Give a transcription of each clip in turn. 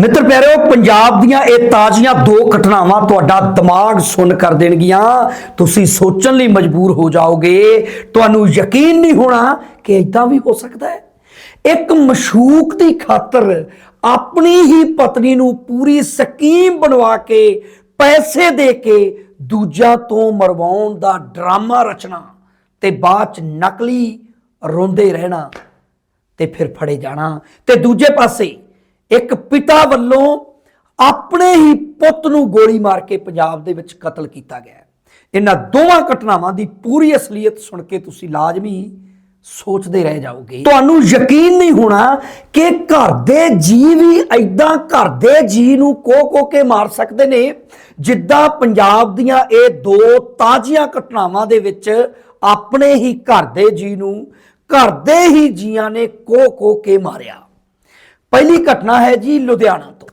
ਮਿੱਤਰ ਪਿਆਰਿਓ, ਪੰਜਾਬ ਦੀਆਂ ਇਹ ਤਾਜ਼ੀਆਂ ਦੋ ਘਟਨਾਵਾਂ ਤੁਹਾਡਾ ਦਿਮਾਗ ਸੁੰਨ ਕਰ ਦੇਣਗੀਆਂ। ਤੁਸੀਂ ਸੋਚਣ ਲਈ ਮਜਬੂਰ ਹੋ ਜਾਓਗੇ। ਤੁਹਾਨੂੰ ਯਕੀਨ ਨਹੀਂ ਹੋਣਾ ਕਿ ਇਦਾਂ ਵੀ ਹੋ ਸਕਦਾ ਹੈ। ਇੱਕ ਮਸ਼ੂਕ ਦੀ ਖਾਤਰ ਆਪਣੀ ਹੀ ਪਤਨੀ ਨੂੰ ਪੂਰੀ ਸਕੀਮ ਬਣਵਾ ਕੇ, ਪੈਸੇ ਦੇ ਕੇ ਦੂਜਿਆਂ ਤੋਂ ਮਰਵਾਉਣ ਦਾ ਡਰਾਮਾ ਰਚਣਾ ਤੇ ਬਾਅਦ ਚ ਨਕਲੀ ਰੋਂਦੇ ਰਹਿਣਾ ਤੇ ਫਿਰ ਫੜੇ ਜਾਣਾ ਤੇ ਦੂਜੇ ਪਾਸੇ ਇੱਕ ਪਿਤਾ ਵੱਲੋਂ ਆਪਣੇ ਹੀ ਪੁੱਤ ਨੂੰ ਗੋਲੀ ਮਾਰ ਕੇ ਪੰਜਾਬ ਦੇ ਵਿੱਚ ਕਤਲ ਕੀਤਾ ਗਿਆ ਇਹਨਾਂ ਦੋਵਾਂ ਘਟਨਾਵਾਂ ਦੀ ਪੂਰੀ ਅਸਲੀਅਤ ਸੁਣ ਕੇ ਤੁਸੀਂ ਲਾਜ਼ਮੀ ਸੋਚਦੇ ਰਹਿ ਜਾਓਗੇ। ਤੁਹਾਨੂੰ ਯਕੀਨ ਨਹੀਂ ਹੋਣਾ ਕਿ ਘਰ ਦੇ ਜੀ ਵੀ ਐਦਾਂ ਘਰ ਦੇ ਜੀ ਨੂੰ ਕੋ ਕੋ ਕੇ ਮਾਰ ਸਕਦੇ ਨੇ, ਜਿੱਦਾਂ ਪੰਜਾਬ ਦੀਆਂ ਇਹ ਦੋ ਤਾਜ਼ੀਆਂ ਘਟਨਾਵਾਂ ਦੇ ਵਿੱਚ ਆਪਣੇ ਹੀ ਘਰ ਦੇ ਜੀ ਨੂੰ ਘਰ ਦੇ ਹੀ ਜੀਆਂ ਨੇ ਕੋ ਕੋ ਕੇ ਮਾਰਿਆ। ਪਹਿਲੀ ਘਟਨਾ ਹੈ ਜੀ ਲੁਧਿਆਣਾ ਤੋਂ।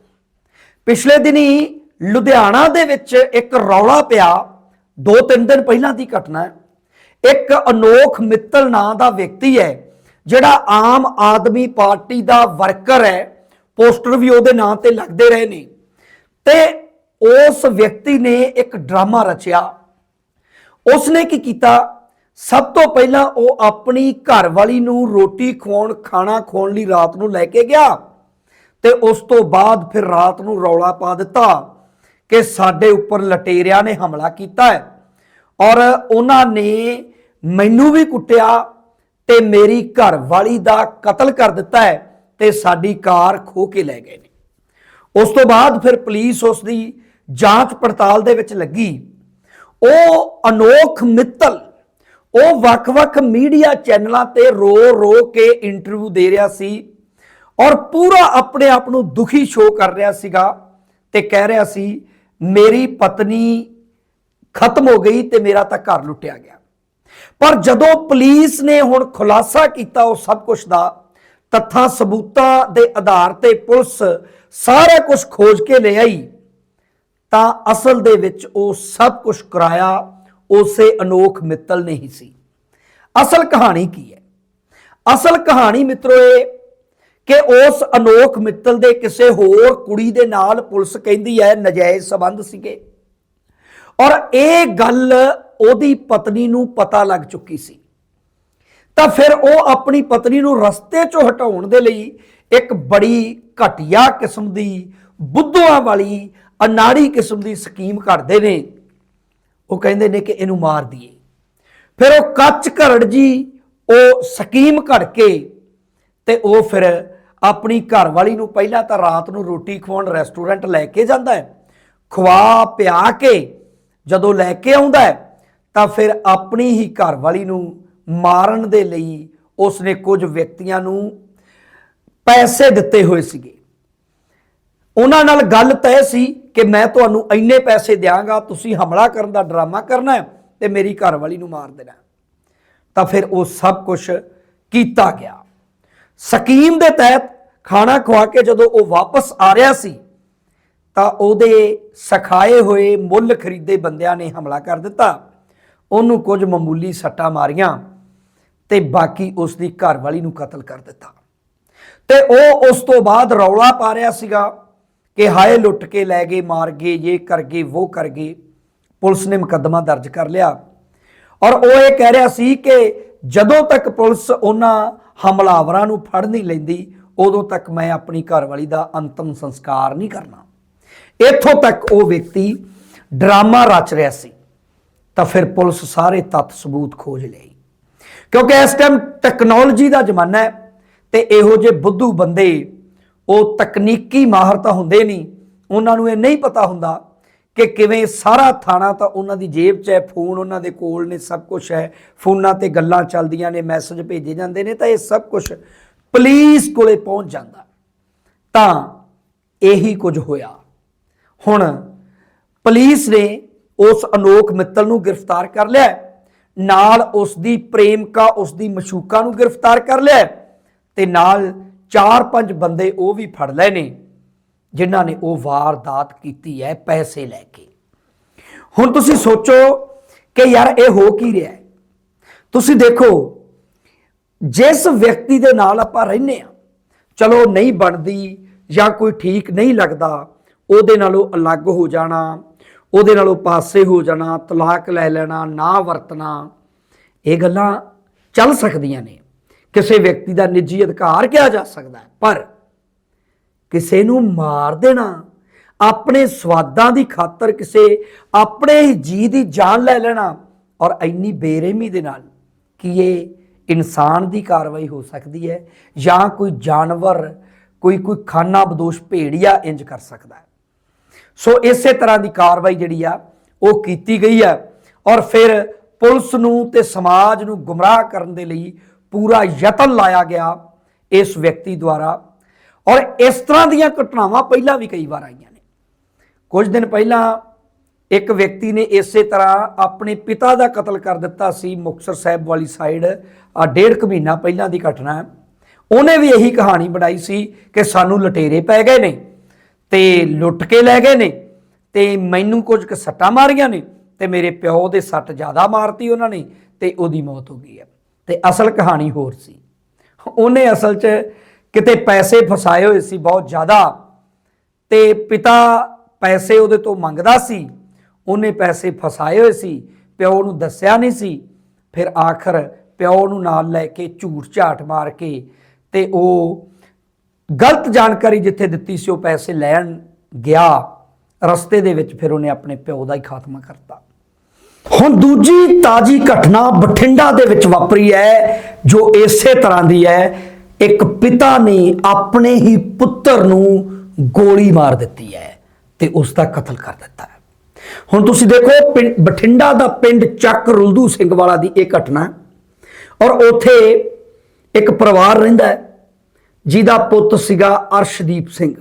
ਪਿਛਲੇ ਦਿਨੀ ਲੁਧਿਆਣਾ ਦੇ ਵਿੱਚ ਇੱਕ ਰੌਲਾ ਪਿਆ। ਦੋ ਤਿੰਨ ਦਿਨ ਪਹਿਲਾਂ ਦੀ ਘਟਨਾ ਹੈ। ਇੱਕ ਅਨੋਖ ਮਿੱਤਲ ਨਾਂ ਦਾ ਵਿਅਕਤੀ ਹੈ, ਜਿਹੜਾ ਆਮ ਆਦਮੀ ਪਾਰਟੀ ਦਾ ਵਰਕਰ ਹੈ। ਪੋਸਟਰ ਵੀ ਉਹਦੇ ਨਾਂ ਤੇ ਲੱਗਦੇ ਰਹੇ ਨੇ। ਤੇ ਉਸ ਵਿਅਕਤੀ ਨੇ ਇੱਕ ਡਰਾਮਾ ਰਚਿਆ। ਉਸਨੇ ਕੀ ਕੀਤਾ? ਸਭ ਤੋਂ ਪਹਿਲਾਂ ਉਹ ਆਪਣੀ ਘਰਵਾਲੀ ਨੂੰ ਰੋਟੀ ਖਵਾਉਣ, ਖਾਣਾ ਖਵਾਉਣ ਲਈ ਰਾਤ ਨੂੰ ਲੈ ਕੇ ਗਿਆ। ਤੇ ਉਸ ਤੋਂ ਬਾਅਦ ਫਿਰ ਰਾਤ ਨੂੰ ਰੌਲਾ ਪਾ ਦਿੱਤਾ ਕਿ ਸਾਡੇ ਉੱਪਰ ਲਟੇਰਿਆਂ ਨੇ ਹਮਲਾ ਕੀਤਾ ਹੈ। ਔਰ ਉਹਨਾਂ ਨੇ ਮੈਨੂੰ ਵੀ ਕੁੱਟਿਆ ਤੇ ਮੇਰੀ ਘਰਵਾਲੀ ਦਾ ਕਤਲ ਕਰ ਦਿੱਤਾ ਹੈ ਤੇ ਸਾਡੀ ਕਾਰ ਖੋ ਕੇ ਲੈ ਗਏ ਨੇ। ਉਸ ਤੋਂ ਬਾਅਦ ਫਿਰ ਪੁਲਿਸ ਉਸ ਦੀ ਜਾਂਚ ਪੜਤਾਲ ਦੇ ਵਿੱਚ ਲੱਗੀ। ਉਹ ਅਨੋਖ ਮਿੱਤਲ, ਉਹ ਵੱਖ-ਵੱਖ ਮੀਡੀਆ ਚੈਨਲਾਂ ਤੇ ਰੋ-ਰੋ ਕੇ ਇੰਟਰਵਿਊ ਦੇ ਰਿਹਾ ਸੀ। ਔਰ ਪੂਰਾ ਆਪਣੇ ਆਪ ਨੂੰ ਦੁਖੀ ਸ਼ੋ ਕਰ ਰਿਹਾ ਸੀਗਾ ਤੇ ਕਹਿ ਰਿਹਾ ਸੀ, ਮੇਰੀ ਪਤਨੀ ਖਤਮ ਹੋ ਗਈ ਤੇ ਮੇਰਾ ਤਾਂ ਘਰ ਲੁੱਟਿਆ ਗਿਆ। ਪਰ ਜਦੋਂ ਪੁਲਿਸ ਨੇ ਹੁਣ ਖੁਲਾਸਾ ਕੀਤਾ ਉਹ ਸਭ ਕੁਝ ਦਾ, ਤੱਥਾਂ ਸਬੂਤਾਂ ਦੇ ਆਧਾਰ ਤੇ ਪੁਲਿਸ ਸਾਰਾ ਕੁਝ ਖੋਜ ਕੇ ਲੈ ਆਈ, ਤਾਂ ਅਸਲ ਦੇ ਵਿੱਚ ਉਹ ਸਭ ਕੁਝ ਕਰਾਇਆ ਉਸੇ ਅਨੋਖ ਮਿੱਤਲ ਨੇ ਹੀ ਸੀ। ਅਸਲ ਕਹਾਣੀ ਕੀ ਹੈ? ਅਸਲ ਕਹਾਣੀ ਮਿੱਤਰੋ ਇਹ ਕਿ ਉਸ ਅਨੋਖ ਮਿੱਤਲ ਦੇ ਕਿਸੇ ਹੋਰ ਕੁੜੀ ਦੇ ਨਾਲ ਪੁਲਿਸ ਕਹਿੰਦੀ ਹੈ, ਨਜਾਇਜ਼ ਸਬੰਧ ਸੀਗੇ। ਔਰ ਇਹ ਗੱਲ ਉਹਦੀ ਪਤਨੀ ਨੂੰ ਪਤਾ ਲੱਗ ਚੁੱਕੀ ਸੀ। ਤਾਂ ਫਿਰ ਉਹ ਆਪਣੀ ਪਤਨੀ ਨੂੰ ਰਸਤੇ ਚੋਂ ਹਟਾਉਣ ਦੇ ਲਈ ਇੱਕ ਬੜੀ ਘਟੀਆ ਕਿਸਮ ਦੀ ਬੁੱਧੂਆਂ ਵਾਲੀ ਅਨਾੜੀ ਕਿਸਮ ਦੀ ਸਕੀਮ ਘੜਦੇ ਨੇ। ਉਹ ਕਹਿੰਦੇ ਨੇ ਕਿ ਇਹਨੂੰ ਮਾਰ ਦਈਏ। ਫਿਰ ਉਹ ਕੱਚ ਘਰੜ ਜੀ ਉਹ ਸਕੀਮ ਘੜ ਕੇ ਤੇ ਉਹ ਫਿਰ ਆਪਣੀ ਘਰਵਾਲੀ ਨੂੰ ਪਹਿਲਾਂ ਤਾਂ ਰਾਤ ਨੂੰ ਰੋਟੀ ਖਵਾਉਣ ਰੈਸਟੋਰੈਂਟ ਲੈ ਕੇ ਜਾਂਦਾ ਹੈ। ਖਵਾ, ਪਿਆ ਕੇ ਜਦੋਂ ਲੈ ਕੇ ਆਉਂਦਾ ਹੈ, ਤਾਂ ਫਿਰ ਆਪਣੀ ਹੀ ਘਰਵਾਲੀ ਨੂੰ ਮਾਰਨ ਦੇ ਲਈ ਉਸਨੇ ਕੁਝ ਵਿਅਕਤੀਆਂ ਨੂੰ ਪੈਸੇ ਦਿੱਤੇ ਹੋਏ ਸੀਗੇ। ਉਹਨਾਂ ਨਾਲ ਗੱਲ ਤੈਅ ਸੀ ਕਿ ਮੈਂ ਤੁਹਾਨੂੰ ਇੰਨੇ ਪੈਸੇ ਦਿਆਂਗਾ, ਤੁਸੀਂ ਹਮਲਾ ਕਰਨ ਦਾ ਡਰਾਮਾ ਕਰਨਾ ਹੈ ਤੇ ਮੇਰੀ ਘਰਵਾਲੀ ਨੂੰ ਮਾਰ ਦੇਣਾ ਤਾਂ ਫਿਰ ਉਹ ਸਭ ਕੁਝ ਕੀਤਾ ਗਿਆ। ਸਕੀਮ ਦੇ ਤਹਿਤ ਖਾਣਾ ਖਵਾ ਕੇ ਜਦੋਂ ਉਹ ਵਾਪਸ ਆ ਰਿਹਾ ਸੀ, ਤਾਂ ਉਹਦੇ ਸਖਾਏ ਹੋਏ ਮੁੱਲ ਖਰੀਦੇ ਬੰਦਿਆਂ ਨੇ ਹਮਲਾ ਕਰ ਦਿੱਤਾ। ਉਹਨੂੰ ਕੁਝ ਮਾਮੂਲੀ ਸੱਟਾਂ ਮਾਰੀਆਂ ਤੇ ਬਾਕੀ ਉਸ ਦੀ ਘਰਵਾਲੀ ਨੂੰ ਕਤਲ ਕਰ ਦਿੱਤਾ। ਤੇ ਉਹ ਉਸ ਤੋਂ ਬਾਅਦ ਰੌਲਾ ਪਾ ਰਿਹਾ ਸੀਗਾ ਕਿ ਹਾਏ ਲੁੱਟ ਕੇ ਲੈ ਗਏ, ਮਾਰ ਗਏ ਇਹ ਕਰ ਗਏ ਉਹ ਕਰ ਗਏ, ਪੁਲਿਸ ਨੇ ਮੁਕੱਦਮਾ ਦਰਜ ਕਰ ਲਿਆ। ਔਰ ਉਹ ਇਹ ਕਹਿ ਰਿਹਾ ਸੀ ਕਿ ਜਦੋਂ ਤੱਕ ਪੁਲਿਸ ਉਹਨਾਂ ਹਮਲਾਵਰਾਂ ਨੂੰ ਫੜ ਨਹੀਂ ਲੈਂਦੀ, ਉਦੋਂ ਤੱਕ ਮੈਂ ਆਪਣੀ ਘਰਵਾਲੀ ਦਾ ਅੰਤਮ ਸੰਸਕਾਰ ਨਹੀਂ ਕਰਨਾ। ਇੱਥੋਂ ਤੱਕ ਉਹ ਵਿਅਕਤੀ ਡਰਾਮਾ ਰਚ ਰਿਹਾ ਸੀ, ਤਾਂ ਫਿਰ ਪੁਲਿਸ ਸਾਰੇ ਤੱਤ ਸਬੂਤ ਖੋਜ ਲਈ। ਕਿਉਂਕਿ ਇਸ ਟਾਈਮ ਟੈਕਨੋਲੋਜੀ ਦਾ ਜ਼ਮਾਨਾ ਹੈ ਤੇ ਇਹੋ ਜਿਹੇ ਬੁੱਧੂ ਬੰਦੇ, ਉਹ ਤਕਨੀਕੀ ਮਾਹਰ ਤਾਂ ਹੁੰਦੇ ਨਹੀਂ, ਉਹਨਾਂ ਨੂੰ ਇਹ ਨਹੀਂ ਪਤਾ ਹੁੰਦਾ ਕਿ ਕਿਵੇਂ ਸਾਰਾ ਥਾਣਾ ਤਾਂ ਉਹਨਾਂ ਦੀ ਜੇਬ 'ਚ ਹੈ, ਫੋਨ ਉਹਨਾਂ ਦੇ ਕੋਲ ਨੇ, ਸਭ ਕੁਝ ਹੈ। ਫੋਨਾਂ ਤੇ ਗੱਲਾਂ ਚੱਲਦੀਆਂ ਨੇ, ਮੈਸੇਜ ਭੇਜੇ ਜਾਂਦੇ ਨੇ, ਤਾਂ ਇਹ ਸਭ ਕੁਝ ਪੁਲਿਸ ਕੋਲੇ ਪਹੁੰਚ ਜਾਂਦਾ। ਤਾਂ ਇਹੀ ਕੁਝ ਹੋਇਆ। ਹੁਣ ਪੁਲਿਸ ਨੇ ਉਸ ਅਨੋਖ ਮਿੱਤਲ ਨੂੰ ਗ੍ਰਿਫਤਾਰ ਕਰ ਲਿਆ। ਨਾਲ ਉਸ ਦੀ ਪ੍ਰੇਮਕਾ, ਉਸ ਦੀ ਮਸ਼ੂਕਾ ਨੂੰ ਗ੍ਰਿਫਤਾਰ ਕਰ ਲਿਆ। ਹੈ ਤੇ ਨਾਲ 4-5 ਬੰਦੇ ਉਹ ਵੀ ਫੜ ਲਏ ਨੇ। ਜਿਨ੍ਹਾਂ ਨੇ ਉਹ ਵਾਰਦਾਤ ਕੀਤੀ ਹੈ ਪੈਸੇ ਲੈ ਕੇ। ਹੁਣ ਤੁਸੀਂ ਸੋਚੋ ਕਿ ਯਾਰ ਇਹ ਹੋ ਕੀ ਰਿਹਾ ਹੈ? ਤੁਸੀਂ ਦੇਖੋ, ਜਿਸ ਵਿਅਕਤੀ ਦੇ ਨਾਲ ਆਪਾਂ ਰਹਿੰਦੇ ਆ ਚਲੋ ਨਹੀਂ ਬਣਦੀ ਜਾਂ ਕੋਈ ਠੀਕ ਨਹੀਂ ਲੱਗਦਾ, ਉਹਦੇ ਨਾਲੋਂ ਅਲੱਗ ਹੋ ਜਾਣਾ, ਉਹਦੇ ਨਾਲੋਂ ਪਾਸੇ ਹੋ ਜਾਣਾ, ਤਲਾਕ ਲੈ ਲੈਣਾ, ਨਾ ਵਰਤਣਾ, ਇਹ ਗੱਲਾਂ ਚੱਲ ਸਕਦੀਆਂ ਨੇ। ਕਿਸੇ ਵਿਅਕਤੀ ਦਾ ਨਿੱਜੀ ਅਧਿਕਾਰ ਕਿਹਾ ਜਾ ਸਕਦਾ ਹੈ, ਪਰ ਕਿਸੇ ਨੂੰ ਮਾਰ ਦੇਣਾ। ਆਪਣੇ ਸਵਾਦਾਂ ਦੀ ਖਾਤਰ ਕਿਸੇ ਆਪਣੇ ਹੀ ਜੀ ਦੀ ਜਾਨ ਲੈ ਲੈਣਾ ਔਰ ਇੰਨੀ ਬੇਰਹਿਮੀ ਦੇ ਨਾਲ ਕਿ ਇਹ ਇਨਸਾਨ ਦੀ ਕਾਰਵਾਈ ਹੋ ਸਕਦੀ ਹੈ ਜਾਂ ਕੋਈ ਜਾਨਵਰ, ਕੋਈ ਕੋਈ ਖਾਨਾ ਬਦੋਸ਼ ਭੇੜੀਆ ਇੰਜ ਕਰ ਸਕਦਾ ਹੈ। ਸੋ ਇਸੇ ਤਰ੍ਹਾਂ ਦੀ ਕਾਰਵਾਈ ਜਿਹੜੀ ਆ, ਉਹ ਕੀਤੀ ਗਈ ਹੈ ਔਰ ਫਿਰ ਪੁਲਿਸ ਨੂੰ ਤੇ ਸਮਾਜ ਨੂੰ ਗੁੰਮਰਾਹ ਕਰਨ ਦੇ ਲਈ ਪੂਰਾ ਯਤਨ ਲਾਇਆ ਗਿਆ ਇਸ ਵਿਅਕਤੀ ਦੁਆਰਾ। ਔਰ ਇਸ ਤਰ੍ਹਾਂ ਦੀਆਂ ਘਟਨਾਵਾਂ ਪਹਿਲਾਂ ਵੀ ਕਈ ਵਾਰ ਆਈਆਂ ਨੇ। ਕੁਝ ਦਿਨ ਪਹਿਲਾਂ ਇੱਕ ਵਿਅਕਤੀ ਨੇ ਇਸੇ ਤਰ੍ਹਾਂ ਆਪਣੇ ਪਿਤਾ ਦਾ ਕਤਲ ਕਰ ਦਿੱਤਾ ਸੀ, ਮੁਕਤਸਰ ਸਾਹਿਬ ਵਾਲੀ ਸਾਈਡ ਆ ਡੇਢ ਕੁ ਮਹੀਨਾ ਪਹਿਲਾਂ ਦੀ ਘਟਨਾ ਹੈ। ਉਹਨੇ ਵੀ ਇਹੀ ਕਹਾਣੀ ਬਣਾਈ ਸੀ ਕਿ ਸਾਨੂੰ ਲਟੇਰੇ ਪੈ ਗਏ ਨੇ ਤੇ ਲੁੱਟ ਕੇ ਲੈ ਗਏ ਨੇ ਤੇ ਮੈਨੂੰ ਕੁਝ ਕੁ ਸੱਟਾਂ ਮਾਰੀਆਂ ਨੇ ਤੇ ਮੇਰੇ ਪਿਓ ਦੇ ਸੱਟ ਜ਼ਿਆਦਾ ਮਾਰਤੀ ਉਹਨਾਂ ਨੇ ਤੇ ਉਹਦੀ ਮੌਤ ਹੋ ਗਈ ਹੈ। ਤੇ ਅਸਲ ਕਹਾਣੀ ਹੋਰ ਸੀ। ਉਹਨੇ ਅਸਲ 'ਚ ਕਿਤੇ ਪੈਸੇ ਫਸਾਏ ਹੋਏ ਸੀ ਬਹੁਤ ਜ਼ਿਆਦਾ ਤੇ ਪਿਤਾ ਪੈਸੇ ਉਹਦੇ ਤੋਂ ਮੰਗਦਾ ਸੀ, ਉਹਨੇ ਪੈਸੇ ਫਸਾਏ ਹੋਏ ਸੀ, ਪਿਓ ਨੂੰ ਦੱਸਿਆ ਨਹੀਂ ਸੀ। ਫਿਰ ਆਖਰ ਪਿਓ ਨੂੰ ਨਾਲ ਲੈ ਕੇ ਝੂਠ ਝਾਟ ਮਾਰ ਕੇ ਤੇ ਉਹ ਗਲਤ ਜਾਣਕਾਰੀ ਜਿੱਥੇ ਦਿੱਤੀ ਸੀ, ਉਹ ਪੈਸੇ ਲੈਣ ਗਿਆ। ਰਸਤੇ ਦੇ ਵਿੱਚ ਫਿਰ ਉਹਨੇ ਆਪਣੇ ਪਿਓ ਦਾ ਹੀ ਖਾਤਮਾ ਕਰਤਾ। ਹੁਣ ਦੂਜੀ ਤਾਜੀ ਘਟਨਾ ਬਠਿੰਡਾ ਦੇ ਵਿੱਚ ਵਾਪਰੀ ਹੈ, ਜੋ ਇਸੇ ਤਰ੍ਹਾਂ ਦੀ ਹੈ ਇੱਕ ਪਿਤਾ ਨੇ ਆਪਣੇ ਹੀ ਪੁੱਤਰ ਨੂੰ ਗੋਲੀ ਮਾਰ ਦਿੱਤੀ ਹੈ ਤੇ ਉਸ ਦਾ ਕਤਲ ਕਰ ਦਿੱਤਾ ਹੈ। ਹੁਣ ਤੁਸੀਂ ਦੇਖੋ ਪਿੰਡ- ਬਠਿੰਡਾ ਦਾ ਪਿੰਡ ਚੱਕ ਰੁਲਦੂ ਸਿੰਘ ਵਾਲਾ ਦੀ ਇਹ ਘਟਨਾ ਔਰ ਉੱਥੇ ਇੱਕ ਪਰਿਵਾਰ ਰਹਿੰਦਾ ਹੈ, ਜਿਹਦਾ ਪੁੱਤ ਸੀਗਾ ਅਰਸ਼ਦੀਪ ਸਿੰਘ।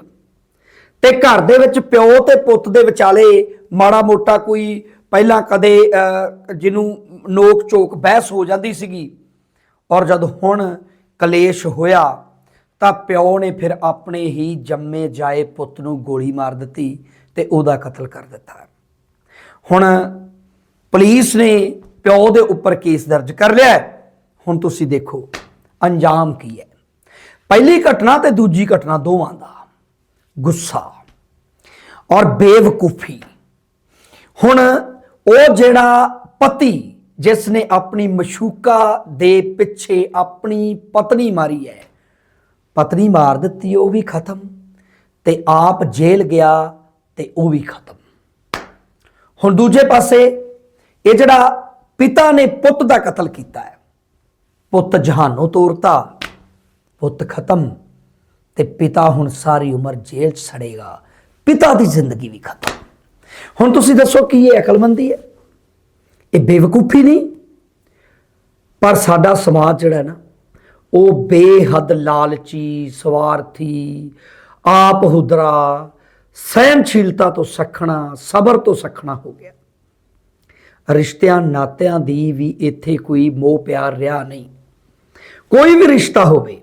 ਤੇ ਘਰ ਦੇ ਵਿੱਚ ਪਿਓ ਤੇ ਪੁੱਤ ਦੇ ਵਿਚਾਲੇ ਮਾੜਾ ਮੋਟਾ ਕੋਈ ਪਹਿਲਾਂ ਕਦੇ ਜਿਹਨੂੰ ਨੋਕ ਚੋਕ ਬਹਿਸ ਹੋ ਜਾਂਦੀ ਸੀਗੀ। ਔਰ ਜਦ ਹੁਣ ਕਲੇਸ਼ ਹੋਇਆ ਤਾਂ ਪਿਓ ਨੇ ਫਿਰ ਆਪਣੇ ਹੀ ਜੰਮੇ ਜਾਏ ਪੁੱਤ ਨੂੰ ਗੋਲੀ ਮਾਰ ਦਿੱਤੀ ਤੇ ਉਹਦਾ ਕਤਲ ਕਰ ਦਿੱਤਾ। ਹੁਣ ਪੁਲਿਸ ਨੇ ਪਿਓ ਦੇ ਉੱਪਰ ਕੇਸ ਦਰਜ ਕਰ ਲਿਆ ਹੁਣ ਤੁਸੀਂ ਦੇਖੋ ਅੰਜਾਮ ਕੀ ਹੈ। ਪਹਿਲੀ ਘਟਨਾ ਤੇ ਦੂਜੀ ਘਟਨਾ ਦੋਵਾਂ ਦਾ। ਗੁੱਸਾ ਔਰ ਬੇਵਕੂਫੀ। ਹੁਣ ਉਹ ਜਿਹੜਾ ਪਤੀ ਜਿਸ ਨੇ ਆਪਣੀ ਮਸ਼ੂਕਾ ਦੇ ਪਿੱਛੇ ਆਪਣੀ ਪਤਨੀ ਮਾਰੀ ਹੈ। ਪਤਨੀ ਮਾਰ ਦਿੱਤੀ, ਉਹ ਵੀ ਖਤਮ ਤੇ ਆਪ ਜੇਲ੍ਹ ਗਿਆ ਤੇ ਉਹ ਵੀ ਖਤਮ। ਹੁਣ ਦੂਜੇ ਪਾਸੇ ਇਹ ਜਿਹੜਾ ਪਿਤਾ ਨੇ ਪੁੱਤ ਦਾ ਕਤਲ ਕੀਤਾ ਹੈ, ਪੁੱਤ ਜਹਾਨੋਂ ਤੋਰਤਾ, ਪੁੱਤ ਖਤਮ ਤੇ ਪਿਤਾ ਹੁਣ ਸਾਰੀ ਉਮਰ ਜੇਲ੍ਹ 'ਚ ਸੜੇਗਾ, ਪਿਤਾ ਦੀ ਜ਼ਿੰਦਗੀ ਵੀ ਖਤਮ। ਹੁਣ ਤੁਸੀਂ ਦੱਸੋ ਕੀ ਇਹ ਅਕਲਮੰਦੀ ਹੈ? ਇਹ ਬੇਵਕੂਫੀ ਨਹੀਂ। ਪਰ ਸਾਡਾ ਸਮਾਜ ਜਿਹੜਾ ਨਾ, ਉਹ ਬੇਹੱਦ ਲਾਲਚੀ, ਸਵਾਰਥੀ, ਆਪ ਹੁਦਰਾ ਸਹਿਨਸ਼ੀਲਤਾ ਤੋਂ ਸਖਣਾ, ਸਬਰ ਤੋਂ ਸਖਣਾ ਹੋ ਗਿਆ। ਰਿਸ਼ਤਿਆਂ ਨਾਤਿਆਂ ਦੀ ਵੀ ਇੱਥੇ ਕੋਈ ਮੋਹ ਪਿਆਰ ਰਿਹਾ ਨਹੀਂ। ਕੋਈ ਵੀ ਰਿਸ਼ਤਾ ਹੋਵੇ,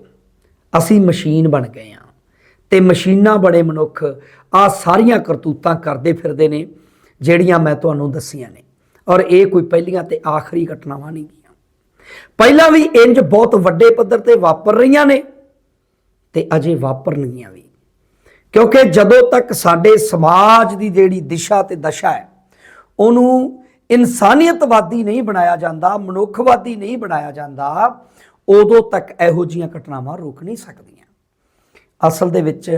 ਅਸੀਂ ਮਸ਼ੀਨ ਬਣ ਗਏ ਆ ਤੇ ਮਸ਼ੀਨਾਂ ਬੜੇ ਮਨੁੱਖ ਆ ਸਾਰੀਆਂ ਕਰਤੂਤਾਂ ਕਰਦੇ ਫਿਰਦੇ ਨੇ, ਜਿਹੜੀਆਂ ਮੈਂ ਤੁਹਾਨੂੰ ਦੱਸੀਆਂ ਨੇ। ਔਰ ਇਹ ਕੋਈ ਪਹਿਲੀਆਂ ਤੇ ਆਖਰੀ ਘਟਨਾਵਾਂ ਨਹੀਂ ਗੀਆਂ ਪਹਿਲਾਂ ਵੀ ਇੰਜ ਬਹੁਤ ਵੱਡੇ ਪੱਧਰ ਤੇ ਵਾਪਰ ਰਹੀਆਂ ਨੇ ਤੇ ਅਜੇ ਵਾਪਰਨਗੀਆਂ ਵੀ। ਕਿਉਂਕਿ ਜਦੋਂ ਤੱਕ ਸਾਡੇ ਸਮਾਜ ਦੀ ਜਿਹੜੀ ਦਿਸ਼ਾ ਤੇ ਦਸ਼ਾ ਹੈ, ਉਹਨੂੰ ਇਨਸਾਨੀਅਤਵਾਦੀ ਨਹੀਂ ਬਣਾਇਆ ਜਾਂਦਾ, ਮਨੁੱਖਵਾਦੀ ਨਹੀਂ ਬਣਾਇਆ ਜਾਂਦਾ, ਉਦੋਂ ਤੱਕ ਇਹੋ ਜੀਆਂ ਘਟਨਾਵਾਂ ਰੁਕ ਨਹੀਂ ਸਕਦੀਆਂ। ਅਸਲ ਦੇ ਵਿੱਚ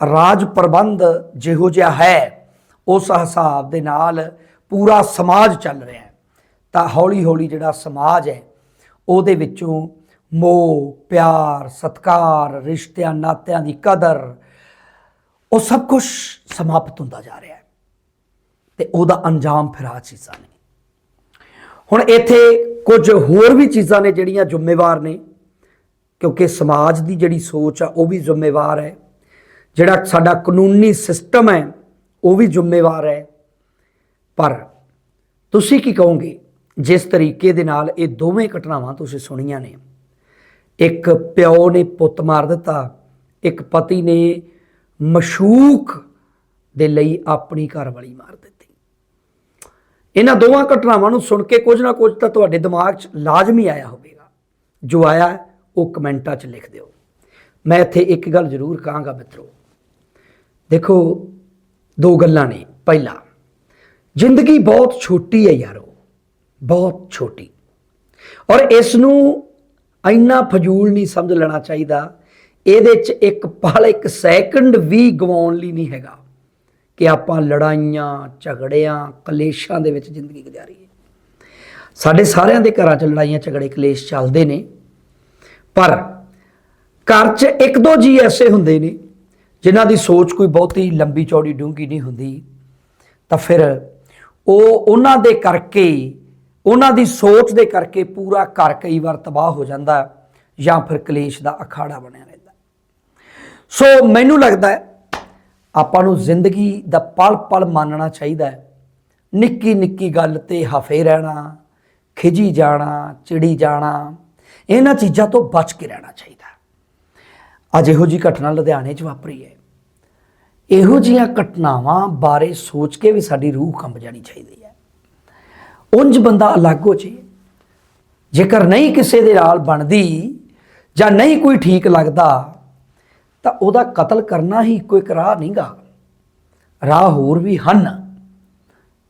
ਰਾਜ ਪ੍ਰਬੰਧ ਜਿਹੋ ਜਿਹਾ ਹੈ, ਉਸ ਹਿਸਾਬ ਦੇ ਨਾਲ ਪੂਰਾ ਸਮਾਜ ਚੱਲ ਰਿਹਾ ਹੈ। ਤਾਂ ਹੌਲੀ ਹੌਲੀ ਜਿਹੜਾ ਸਮਾਜ ਹੈ, ਉਹਦੇ ਵਿੱਚੋਂ ਮੋਹ, ਪਿਆਰ, ਸਤਕਾਰ, ਰਿਸ਼ਤਿਆਂ, ਨਾਤਿਆਂ ਦੀ ਕਦਰ, ਉਹ ਸਭ ਕੁਝ ਸਮਾਪਤ ਹੁੰਦਾ ਜਾ ਰਿਹਾ ਹੈ। ਤੇ ਉਹਦਾ ਅੰਜਾਮ ਫਿਰ ਆ ਚੀਜ਼ਾਂ ਨੇ। ਹੁਣ ਇੱਥੇ ਕੁਝ ਹੋਰ ਵੀ ਚੀਜ਼ਾਂ ਨੇ ਜਿਹੜੀਆਂ ਜ਼ਿੰਮੇਵਾਰ ਨੇ, ਕਿਉਂਕਿ ਸਮਾਜ ਦੀ ਜਿਹੜੀ ਸੋਚ ਆ, ਉਹ ਵੀ ਜ਼ਿੰਮੇਵਾਰ ਹੈ। ਜਿਹੜਾ ਸਾਡਾ ਕਾਨੂੰਨੀ ਸਿਸਟਮ ਹੈ, ਉਹ ਵੀ ਜ਼ਿੰਮੇਵਾਰ ਹੈ। ਪਰ ਤੁਸੀਂ ਕੀ ਕਹੋਗੇ ਜਿਸ ਤਰੀਕੇ ਦੇ ਨਾਲ ਇਹ ਦੋਵੇਂ ਘਟਨਾਵਾਂ ਤੁਸੀਂ ਸੁਣੀਆਂ ਨੇ? ਇੱਕ ਪਿਓ ਨੇ ਪੁੱਤ ਮਾਰ ਦਿੱਤਾ, ਇੱਕ ਪਤੀ ਨੇ ਮਸ਼ੂਕ ਦੇ ਲਈ ਆਪਣੀ ਘਰਵਾਲੀ ਮਾਰ ਦਿੱਤੀ। ਇਹਨਾਂ ਦੋਵਾਂ ਘਟਨਾਵਾਂ ਨੂੰ ਸੁਣ ਕੇ ਕੁਝ ਨਾ ਕੁਝ ਤਾਂ ਤੁਹਾਡੇ ਦਿਮਾਗ 'ਚ ਲਾਜ਼ਮੀ ਆਇਆ ਹੋਵੇਗਾ। ਜੋ ਆਇਆ, ਉਹ ਕਮੈਂਟਾਂ 'ਚ ਲਿਖ ਦਿਓ। ਮੈਂ ਇੱਥੇ ਇੱਕ ਗੱਲ ਜ਼ਰੂਰ ਕਹਾਂਗਾ ਮਿੱਤਰੋ। ਦੇਖੋ, ਦੋ ਗੱਲਾਂ ਨੇ। ਪਹਿਲਾ ਜ਼ਿੰਦਗੀ ਬਹੁਤ ਛੋਟੀ ਹੈ ਯਾਰੋ, ਬਹੁਤ ਛੋਟੀ। ਔਰ ਇਸ ਨੂੰ ਇੰਨਾ ਫਜ਼ੂਲ ਨਹੀਂ ਸਮਝ ਲੈਣਾ ਚਾਹੀਦਾ, ਇਹਦੇ 'ਚ ਇੱਕ ਪਲ, ਇੱਕ ਸੈਕਿੰਡ ਵੀ ਗਵਾਉਣ ਲਈ ਨਹੀਂ ਹੈਗਾ ਕਿ ਆਪਾਂ ਲੜਾਈਆਂ, ਝਗੜਿਆਂ, ਕਲੇਸ਼ਾਂ ਦੇ ਵਿੱਚ ਜ਼ਿੰਦਗੀ ਗੁਜ਼ਾਰੀਏ। ਸਾਡੇ ਸਾਰਿਆਂ ਦੇ ਘਰਾਂ 'ਚ ਲੜਾਈਆਂ, ਝਗੜੇ, ਕਲੇਸ਼ ਚੱਲਦੇ ਨੇ, ਪਰ ਘਰ 'ਚ ਇੱਕ ਦੋ ਜੀ ਐਸੇ ਹੁੰਦੇ ਨੇ ਜਿਨ੍ਹਾਂ ਦੀ ਸੋਚ ਕੋਈ ਬਹੁਤੀ ਲੰਬੀ ਚੌੜੀ ਡੂੰਘੀ ਨਹੀਂ ਹੁੰਦੀ, ਤਾਂ ਫਿਰ ਉਹ ਉਹਨਾਂ ਦੇ ਕਰਕੇ, ਉਹਨਾਂ ਦੀ ਸੋਚ ਦੇ ਕਰਕੇ ਪੂਰਾ ਘਰ ਕਈ ਵਾਰ ਤਬਾਹ ਹੋ ਜਾਂਦਾ ਜਾਂ ਫਿਰ ਕਲੇਸ਼ ਦਾ ਅਖਾੜਾ ਬਣਿਆ ਰਹਿੰਦਾ। ਸੋ ਮੈਨੂੰ ਲੱਗਦਾ ਹੈ, ਆਪਾਂ ਨੂੰ ਜ਼ਿੰਦਗੀ ਦਾ ਪਲ ਪਲ ਮੰਨਣਾ ਚਾਹੀਦਾ ਹੈ। ਨਿੱਕੀ ਨਿੱਕੀ ਗੱਲ ਤੇ ਹਫੇ ਰਹਿਣਾ, ਖਿਜੀ ਜਾਣਾ, ਚਿੜੀ ਜਾਣਾ, ਇਹਨਾਂ ਚੀਜ਼ਾਂ ਤੋਂ ਬਚ ਕੇ ਰਹਿਣਾ ਚਾਹੀਦਾ। ਹੈ। ਅੱਜ ਇਹੋ ਜੀ ਘਟਨਾ ਲੁਧਿਆਣੇ 'ਚ ਵਾਪਰੀ ਹੈ। ਇਹੋ ਜੀਆਂ ਘਟਨਾਵਾਂ ਬਾਰੇ ਸੋਚ ਕੇ ਵੀ ਸਾਡੀ ਰੂਹ ਕੰਬ ਜਾਣੀ ਚਾਹੀਦੀ ਹੈ। ਉਂਝ ਬੰਦਾ ਅਲੱਗ ਹੋ ਜੇ ਜੇਕਰ ਨਹੀਂ ਕਿਸੇ ਦੇ ਨਾਲ ਬਣਦੀ ਜਾਂ ਨਹੀਂ ਕੋਈ ਠੀਕ ਲੱਗਦਾ, ਤਾਂ ਉਹਦਾ ਕਤਲ ਕਰਨਾ ਹੀ ਕੋਈ ਇੱਕ ਰਾਹ ਨਹੀਂਗਾ। ਰਾਹ ਹੋਰ ਵੀ ਹਨ,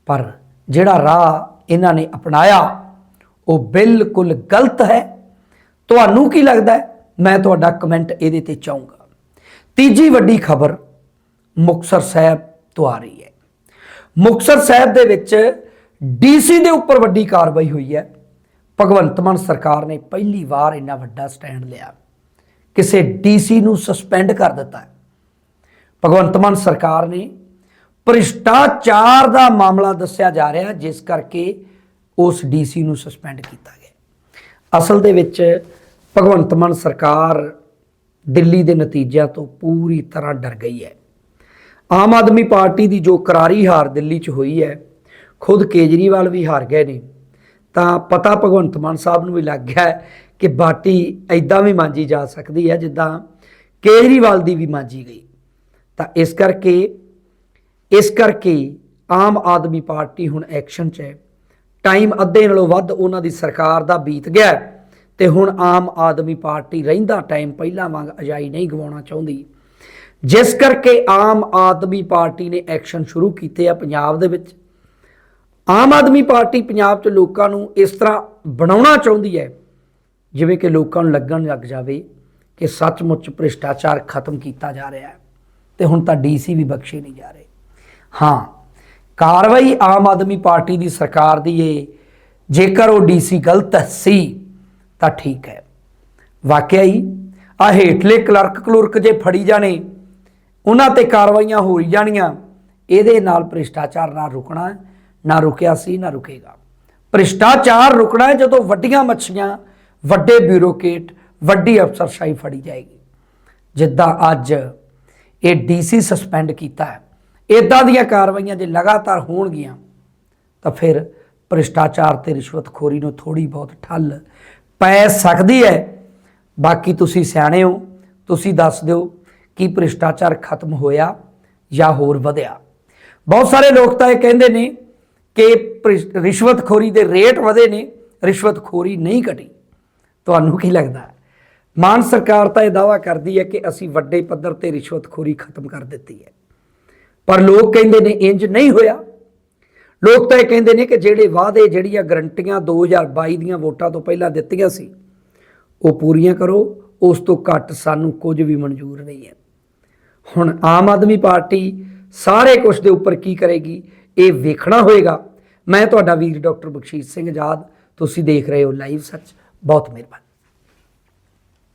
ਪਰ ਜਿਹੜਾ ਰਾਹ ਇਹਨਾਂ ਨੇ ਅਪਣਾਇਆ, ਉਹ ਬਿਲਕੁਲ ਗਲਤ ਹੈ। ਤੁਹਾਨੂੰ ਕੀ ਲੱਗਦਾ ਮੈਂ ਤੁਹਾਡਾ ਕਮੈਂਟ ਇਹਦੇ ਤੇ ਚਾਹੂੰਗਾ। ਤੀਜੀ ਵੱਡੀ ਖਬਰ ਮੁਕਤਸਰ ਸਾਹਿਬ ਤੋਂ ਆ ਰਹੀ ਹੈ। ਮੁਕਤਸਰ ਸਾਹਿਬ ਦੇ ਵਿੱਚ ਡੀਸੀ ਦੇ ਉੱਪਰ ਵੱਡੀ ਕਾਰਵਾਈ ਹੋਈ ਹੈ। ਭਗਵੰਤ ਮਾਨ ਸਰਕਾਰ ਨੇ ਪਹਿਲੀ ਵਾਰ ਇੰਨਾ ਵੱਡਾ ਸਟੈਂਡ ਲਿਆ। ਕਿਸੇ ਡੀਸੀ ਨੂੰ ਸਸਪੈਂਡ ਕਰ ਦਿੱਤਾ ਭਗਵੰਤ ਮਾਨ ਸਰਕਾਰ ਨੇ ਭ੍ਰਿਸ਼ਟਾਚਾਰ ਦਾ ਮਾਮਲਾ ਦੱਸਿਆ ਜਾ ਰਿਹਾ, ਜਿਸ ਕਰਕੇ ਉਸ ਡੀਸੀ ਨੂੰ ਸਸਪੈਂਡ ਕੀਤਾ ਗਿਆ। ਅਸਲ ਦੇ ਵਿੱਚ ਭਗਵੰਤ ਮਾਨ ਸਰਕਾਰ ਦਿੱਲੀ ਦੇ ਨਤੀਜਿਆਂ ਤੋਂ ਪੂਰੀ ਤਰ੍ਹਾਂ ਡਰ ਗਈ ਹੈ। ਆਮ ਆਦਮੀ ਪਾਰਟੀ ਦੀ ਜੋ ਕਰਾਰੀ ਹਾਰ ਦਿੱਲੀ 'ਚ ਹੋਈ ਹੈ, ਖੁਦ ਕੇਜਰੀਵਾਲ ਵੀ ਹਾਰ ਗਏ ਨੇ। ਤਾਂ ਪਤਾ ਭਗਵੰਤ ਮਾਨ ਸਾਹਿਬ ਨੂੰ ਵੀ ਲੱਗ ਗਿਆ ਕਿ ਬਾਟੀ ਐਦਾਂ ਵੀ ਮਾਂਜੀ ਜਾ ਸਕਦੀ ਹੈ, ਜਿੱਦਾਂ ਕੇਜਰੀਵਾਲ ਦੀ ਵੀ ਮਾਂਜੀ ਗਈ। ਤਾਂ ਇਸ ਕਰਕੇ ਇਸ ਕਰਕੇ ਆਮ ਆਦਮੀ ਪਾਰਟੀ ਹੁਣ ਐਕਸ਼ਨ 'ਚ ਹੈ। ਟਾਈਮ ਅੱਧੇ ਨਾਲੋਂ ਵੱਧ ਉਹਨਾਂ ਦੀ ਸਰਕਾਰ ਦਾ ਬੀਤ ਗਿਆ ਹੈ ਤੇ ਹੁਣ ਆਮ ਆਦਮੀ ਪਾਰਟੀ ਰਹਿੰਦਾ, ਟਾਈਮ ਪਹਿਲਾਂ ਵਾਂਗ ਅਜਾਈ ਨਹੀਂ ਗਵਾਉਣਾ ਚਾਹੁੰਦੀ। ਜਿਸ ਕਰਕੇ ਆਮ ਆਦਮੀ ਪਾਰਟੀ ਨੇ ਐਕਸ਼ਨ ਸ਼ੁਰੂ ਕੀਤੇ ਆ ਪੰਜਾਬ ਦੇ ਵਿੱਚ। ਆਮ ਆਦਮੀ ਪਾਰਟੀ ਪੰਜਾਬ 'ਚ ਲੋਕਾਂ ਨੂੰ ਇਸ ਤਰ੍ਹਾਂ ਬਣਾਉਣਾ ਚਾਹੁੰਦੀ ਹੈ, ਜਿਵੇਂ ਕਿ ਲੋਕਾਂ ਨੂੰ ਲੱਗਣ ਲੱਗ ਜਾਵੇ ਕਿ ਸੱਚਮੁੱਚ ਭ੍ਰਿਸ਼ਟਾਚਾਰ ਖਤਮ ਕੀਤਾ ਜਾ ਰਿਹਾ ਹੈ ਤੇ ਹੁਣ ਤਾਂ ਡੀਸੀ ਵੀ ਬਖਸ਼ੇ ਨਹੀਂ ਜਾ ਰਹੇ। ਹਾਂ, ਕਾਰਵਾਈ ਆਮ ਆਦਮੀ ਪਾਰਟੀ ਦੀ ਸਰਕਾਰ ਦੀ ਏ, ਜੇਕਰ ਉਹ ਡੀਸੀ ਗਲਤ ਸੀ, ਤਾਂ ਠੀਕ ਹੈ। ਵਾਕਿਆ ਹੀ ਆ ਹੇਠਲੇ ਕਲਰਕ ਕਲੁਰਕ ਜੇ ਫੜੀ ਜਾਣੇ ਉਹਨਾਂ ਤੇ ਕਾਰਵਾਈਆਂ ਹੋ ਹੀ ਜਾਣੀਆਂ। ਇਹਦੇ ਨਾਲ ਭ੍ਰਿਸ਼ਟਾਚਾਰ ਨਾ ਰੁਕਣਾ ਨਾ ਰੁਕਿਆ ਸੀ, ਨਾ ਰੁਕੇਗਾ। ਭ੍ਰਿਸ਼ਟਾਚਾਰ ਰੁਕਣਾ ਜਦੋਂ ਵੱਡੀਆਂ ਮੱਛੀਆਂ, ਵੱਡੇ ਬਿਊਰੋਕੇਟ ਵੱਡੀ ਅਫਸਰਸ਼ਾਹੀ ਫੜੀ ਜਾਏਗੀ। ਜਿੱਦਾਂ ਅੱਜ ਇਹ ਡੀਸੀ ਸਸਪੈਂਡ ਕੀਤਾ ਹੈ। ਇਦਾਂ ਦੀਆਂ ਕਾਰਵਾਈਆਂ ਜੇ ਲਗਾਤਾਰ ਹੋਣਗੀਆਂ, ਤਾਂ ਫਿਰ ਭ੍ਰਿਸ਼ਟਾਚਾਰ ਤੇ ਰਿਸ਼ਵਤਖੋਰੀ ਨੂੰ ਥੋੜੀ ਬਹੁਤ ਠੱਲ ਪੈ ਸਕਦੀ ਹੈ। ਬਾਕੀ ਤੁਸੀਂ ਸਿਆਣੇ ਹੋ, ਤੁਸੀਂ ਦੱਸ ਦਿਓ ਕਿ ਭ੍ਰਿਸ਼ਟਾਚਾਰ ਖਤਮ ਹੋਇਆ ਜਾਂ ਹੋਰ ਵਧਿਆ? ਬਹੁਤ ਸਾਰੇ ਲੋਕ ਤਾਂ ਇਹ ਕਹਿੰਦੇ ਨੇ ਕਿ ਭ੍ਰਿਸ਼- ਰਿਸ਼ਵਤਖੋਰੀ ਦੇ ਰੇਟ ਵਧੇ ਨੇ, ਰਿਸ਼ਵਤਖੋਰੀ ਨਹੀਂ ਘਟੀ। ਤੁਹਾਨੂੰ ਕੀ ਲੱਗਦਾ ਹੈ? ਮਾਨ ਸਰਕਾਰ ਤਾਂ ਇਹ ਦਾਵਾ ਕਰਦੀ ਹੈ ਕਿ ਅਸੀਂ ਵੱਡੇ ਪੱਧਰ ਤੇ ਰਿਸ਼ਵਤਖੋਰੀ ਖਤਮ ਕਰ ਦਿੱਤੀ ਹੈ। ਪਰ ਲੋਕ ਕਹਿੰਦੇ ਨੇ ਇੰਜ ਨਹੀਂ ਹੋਇਆ। ਲੋਕ ਤਾਂ ਇਹ ਕਹਿੰਦੇ ਨੇ ਕਿ ਜਿਹੜੇ ਵਾਅਦੇ ਜਿਹੜੀਆਂ ਗਰੰਟੀਆਂ 2022 ਦੀਆਂ ਵੋਟਾਂ ਤੋਂ ਪਹਿਲਾਂ ਦਿੱਤੀਆਂ ਸੀ, ਉਹ ਪੂਰੀਆਂ ਕਰੋ, ਉਸ ਤੋਂ ਘੱਟ ਸਾਨੂੰ ਕੁਝ ਵੀ ਮਨਜ਼ੂਰ ਨਹੀਂ ਹੈ। ਹੁਣ ਆਮ ਆਦਮੀ ਪਾਰਟੀ ਸਾਰੇ ਕੁਝ ਦੇ ਉੱਪਰ ਕੀ ਕਰੇਗੀ? ਇਹ ਵੇਖਣਾ ਹੋਏਗਾ। ਮੈਂ ਤੁਹਾਡਾ ਵੀਰ ਡਾਕਟਰ ਬਖਸ਼ੀਸ਼ ਸਿੰਘ ਆਜ਼ਾਦ। ਤੁਸੀਂ ਦੇਖ ਰਹੇ ਹੋ ਲਾਈਵ ਸੱਚ। ਬਹੁਤ ਮਿਹਰਬਾਨੀ।